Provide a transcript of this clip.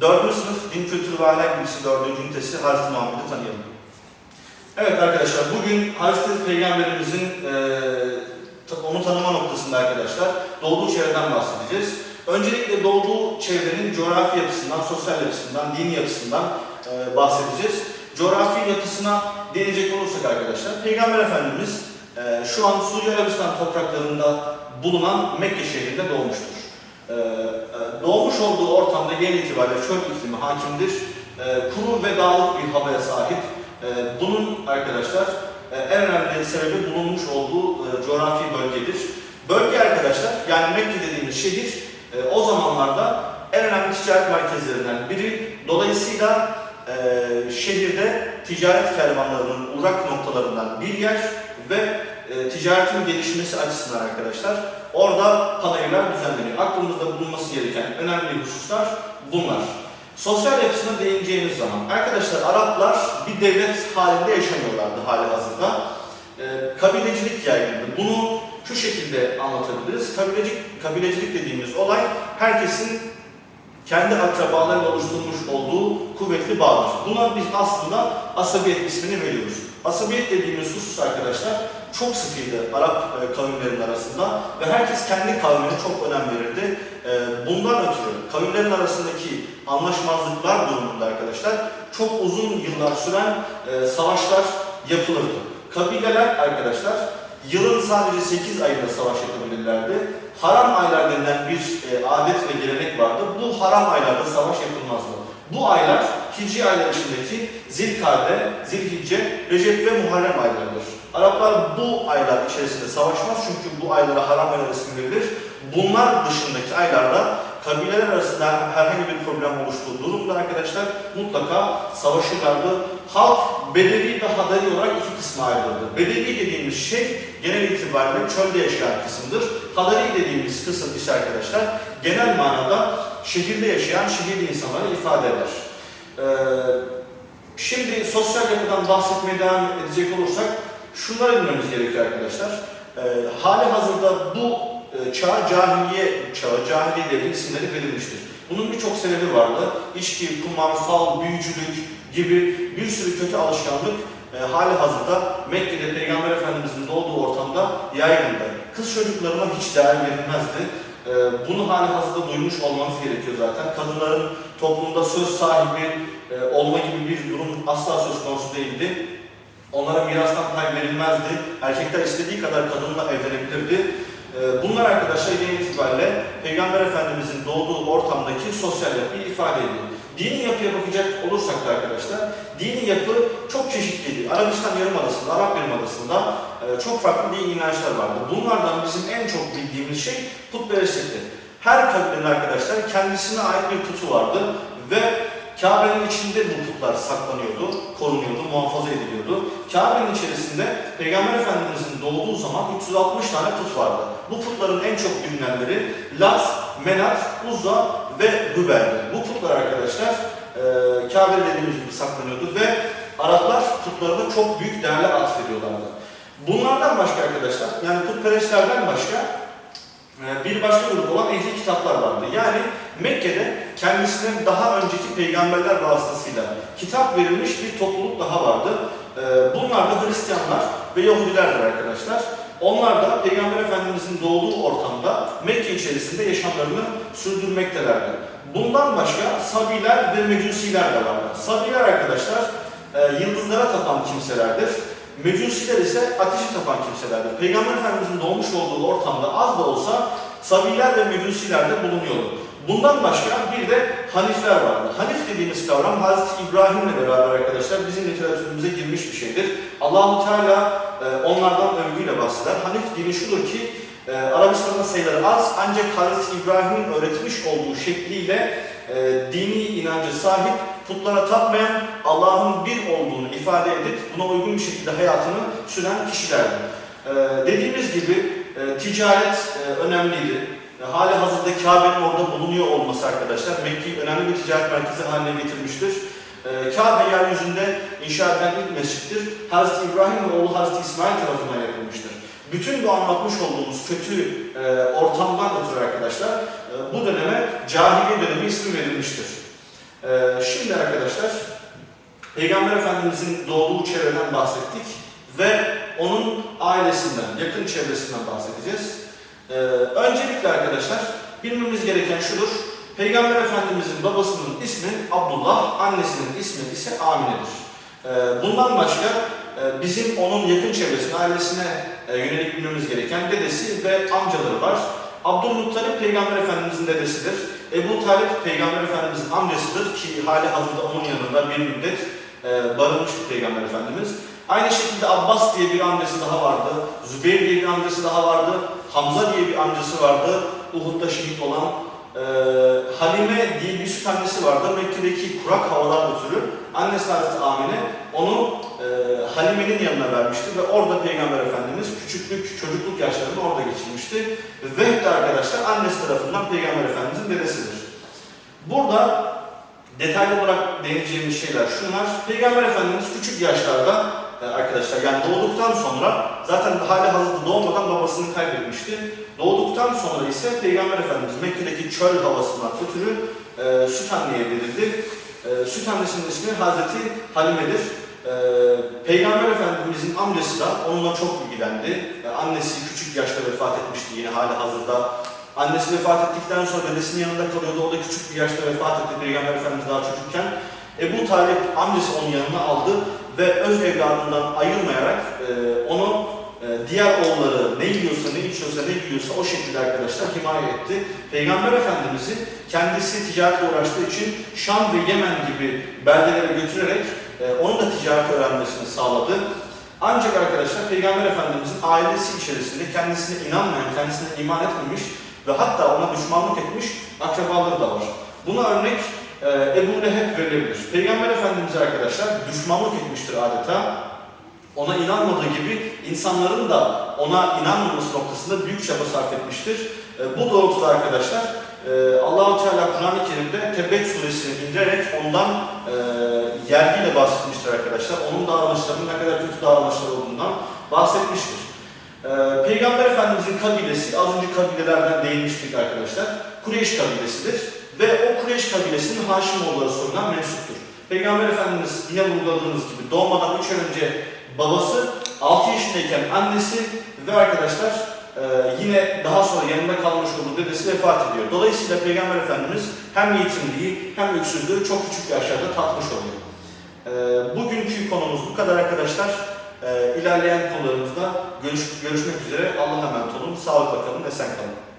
Dördüncü sınıf Din Kültürü ve Ahlak Bilgisi dördüncü ünitesi Hazreti Muhammed'i tanıyalım. Evet arkadaşlar, bugün Hazreti Peygamberimizin ta- onu tanıma noktasında arkadaşlar doğduğu çevreden bahsedeceğiz. Öncelikle doğduğu çevrenin coğrafi yapısından, sosyal yapısından, dini yapısından eee, bahsedeceğiz. Coğrafi yapısına değinecek olursak arkadaşlar, Peygamber Efendimiz eee, şu an Suudi Arabistan topraklarında bulunan Mekke şehrinde doğmuştur. Eee, e, doğmuş olduğu ortamda genel itibariyle çöl iklimi hakimdir. Eee, kuru ve dağlık bir havaya sahip. Eee, bunun arkadaşlar e, en önemli sebebi bulunmuş olduğu e, coğrafi bölgedir. Bölge arkadaşlar yani Mekke dediğimiz şehir e, o zamanlarda en önemli ticaret merkezlerinden biri. Dolayısıyla e, şehirde ticaret kervanlarının uğrak noktalarından bir yer ve e, ticaretin gelişmesi açısından arkadaşlar orada panayırlar düzenleniyor. Aklımızda bulunması gereken önemli hususlar bunlar. Sosyal yapısına değineceğimiz zaman arkadaşlar Araplar bir devlet halinde yaşamıyorlardı hali hazırda. Ee, kabilecilik yaygındı. Bunu şu şekilde anlatabiliriz. Kabilecilik, kabilecilik dediğimiz olay herkesin kendi akrabalarıyla oluşturmuş olduğu kuvvetli bağdır. Buna biz aslında asabiyet ismini veriyoruz. Asabiyet dediğimiz husus arkadaşlar çok sıkıydı Arap e, kavimlerin arasında ve herkes kendi kavmine çok önem verirdi. E, bundan ötürü kavimlerin arasındaki anlaşmazlıklar durumunda arkadaşlar çok uzun yıllar süren e, savaşlar yapılırdı. Kabileler arkadaşlar yılın sadece 8 ayında savaş yapabilirlerdi. Haram aylar denilen bir e, adet ve gelenek vardı. Bu haram aylarda savaş yapılmazdı. Bu aylar Hicri aylar içindeki Zilkade, Zilhicce, Recep ve Muharrem aylarıdır. Araplar bu aylar içerisinde savaşmaz çünkü bu aylara haram aylar ismi verilir. Bunlar dışındaki aylarda kabileler arasında herhangi bir problem oluştuğu durumda arkadaşlar mutlaka savaşırlardı. Halk Bedevi ve Hadari olarak iki kısma ayrılırdı. Bedevi dediğimiz şey genel itibariyle çölde yaşayan kısımdır. Hadari dediğimiz kısım ise arkadaşlar genel manada şehirde yaşayan şehirli insanları ifade eder. Ee, şimdi sosyal yapıdan bahsetmeye devam edecek olursak şunları bilmemiz gerekiyor arkadaşlar. Ee, hali hazırda bu e, çağ cahiliye çağı, cahiliye devri isimleri verilmiştir. Bunun birçok sebebi vardı. İçki, kumar, fal, büyücülük gibi bir sürü kötü alışkanlık e, hali hazırda Mekke'de Peygamber Efendimizin doğduğu ortamda yaygındı. Kız çocuklarına hiç değer verilmezdi. E, bunu hali hazırda duymuş olmanız gerekiyor zaten. Kadınların toplumda söz sahibi e, olma gibi bir durum asla söz konusu değildi. Onlara mirastan pay verilmezdi. Erkekler istediği kadar kadınla evlenebilirdi. Ee, Bunlar arkadaşlar genel itibariyle Peygamber Efendimizin doğduğu ortamdaki sosyal yapıyı ifade ediyor. Dini yapıya bakacak olursak da arkadaşlar, dini yapı çok çeşitliydi. Arabistan Yarımadası'nda, Arap Yarımadası'nda e, çok farklı dini inançlar vardı. Bunlardan bizim en çok bildiğimiz şey putperestlikti. Her kabilenin arkadaşlar kendisine ait bir putu vardı ve Kabe'nin içinde putlar saklanıyordu, korunuyordu, muhafaza ediliyordu. Kabe'nin içerisinde Peygamber Efendimizin doğduğu zaman 360 tane put vardı. Bu putların en çok bilinenleri Lat, Menat, Uzza ve Hübel'di. Bu putlar arkadaşlar e, Kabe dediğimiz gibi saklanıyordu ve Araplar putlarına çok büyük değerler atfediyorlardı. Bunlardan başka arkadaşlar, yani putperestlerden başka bir başka grup olan ehli kitaplar vardı. Yani Mekke'de kendisine daha önceki peygamberler vasıtasıyla kitap verilmiş bir topluluk daha vardı. Ee, Bunlar da Hristiyanlar ve Yahudilerdir arkadaşlar. Onlar da Peygamber Efendimizin doğduğu ortamda Mekke içerisinde yaşamlarını sürdürmektelerdi. Bundan başka Sabiler ve Mecusiler de vardı. Sabiler arkadaşlar e, yıldızlara tapan kimselerdir. Mecusiler ise ateşi tapan kimselerdir. Peygamber Efendimizin doğmuş olduğu ortamda az da olsa Sabiler ve Mecusiler de bulunuyordu. Bundan başka bir de Hanifler vardı. Hanif dediğimiz kavram Hazreti İbrahim'le beraber arkadaşlar bizim literatürümüze girmiş bir şeydir. Allahu Teala e, onlardan övgüyle bahseder. Hanif dini şudur ki e, Arabistan'da sayıları az ancak Hazreti İbrahim'in öğretmiş olduğu şekliyle e, dini inancı sahip, putlara tapmayan, Allah'ın bir olduğunu ifade edip buna uygun bir şekilde hayatını süren kişilerdi. E, dediğimiz gibi e, ticaret e, önemliydi. E, hali hazırda Kabe'nin orada bulunuyor olması arkadaşlar Mekke'yi önemli bir ticaret merkezi haline getirmiştir. E, Kabe yeryüzünde inşa edilen ilk mescittir. Hazreti İbrahim ve oğlu Hazreti İsmail tarafından yapılmıştır. Bütün bu anlatmış olduğumuz kötü e, ortamdan ötürü arkadaşlar e, bu döneme cahiliye dönemi ismi verilmiştir. Ee, şimdi arkadaşlar Peygamber Efendimizin doğduğu çevreden bahsettik ve onun ailesinden, yakın çevresinden bahsedeceğiz. Ee, öncelikle arkadaşlar bilmemiz gereken şudur. Peygamber Efendimizin babasının ismi Abdullah, annesinin ismi ise Amine'dir. Ee, bundan başka e, bizim onun yakın çevresine, ailesine e, yönelik bilmemiz gereken dedesi ve amcaları var. Abdülmuttalip Peygamber Efendimizin dedesidir. Ebu Talip Peygamber Efendimizin amcasıdır ki hali hazırda onun yanında bir müddet e, barınmıştı Peygamber Efendimiz. Aynı şekilde Abbas diye bir amcası daha vardı. Zübeyir diye bir amcası daha vardı. Hamza diye bir amcası vardı. Uhud'da şehit olan. E, Halime diye bir süt annesi vardı. Mekke'deki kurak havadan ötürü annesi Hazreti Amine onu e, Halime'nin yanına vermişti ve orada Peygamber Efendimiz küçüklük, çocukluk yaşlarını orada geçirmişti. Vehb de arkadaşlar annesi tarafından Peygamber Efendimizin dedesidir. Burada detaylı olarak değineceğimiz şeyler şunlar. Peygamber Efendimiz küçük yaşlarda e, arkadaşlar yani doğduktan sonra zaten hali hazırda doğmadan babasını kaybetmişti. Doğduktan sonra ise Peygamber Efendimiz Mekke'deki çöl havasından ötürü e, süt anneye verildi. E, süt annesinin ismi Hazreti Halime'dir. E, Peygamber Efendimizin amcası da onunla çok ilgilendi. E, annesi küçük yaşta vefat etmişti yine hali hazırda. Annesi vefat ettikten sonra dedesinin yanında kalıyordu. O da küçük bir yaşta vefat etti. Peygamber Efendimiz daha çocukken. Ebu Talip amcası onun yanına aldı ve öz evladından ayırmayarak e, onu e, diğer oğulları ne yiyorsa, ne içiyorsa, ne giyiyorsa o şekilde arkadaşlar himaye etti. Peygamber Efendimiz'i kendisi ticaretle uğraştığı için Şam ve Yemen gibi beldelere götürerek e, onun da ticaret öğrenmesini sağladı. Ancak arkadaşlar Peygamber Efendimiz'in ailesi içerisinde kendisine inanmayan, kendisine iman etmemiş ve hatta ona düşmanlık etmiş akrabaları da var. Buna örnek e, Ebu Leheb verilebilir. Peygamber Efendimiz arkadaşlar düşmanlık etmiştir adeta. Ona inanmadığı gibi insanların da ona inanmaması noktasında büyük çaba sarf etmiştir. E, bu doğrultuda arkadaşlar e, Allah-u Teala Kur'an-ı Kerim'de Tebet suresini indirerek ondan e, yergiyle bahsetmiştir arkadaşlar. Onun davranışlarının ne kadar kötü davranışlar olduğundan bahsetmiştir. Ee, Peygamber Efendimizin kabilesi, az önce kabilelerden değinmiştik arkadaşlar, Kureyş kabilesidir. Ve o Kureyş kabilesinin Haşimoğulları soyundan mensuptur. Peygamber Efendimiz yine vurguladığımız gibi doğmadan 3 ay önce babası, 6 yaşındayken annesi ve arkadaşlar e, yine daha sonra yanında kalmış olduğu dedesi vefat ediyor. Dolayısıyla Peygamber Efendimiz hem yetimliği hem öksürlüğü çok küçük yaşlarda tatmış oluyor. E, bugünkü konumuz bu kadar arkadaşlar. E, ilerleyen konularımızda görüş, görüşmek üzere. Allah'a emanet olun. Sağlıkla kalın, esen kalın.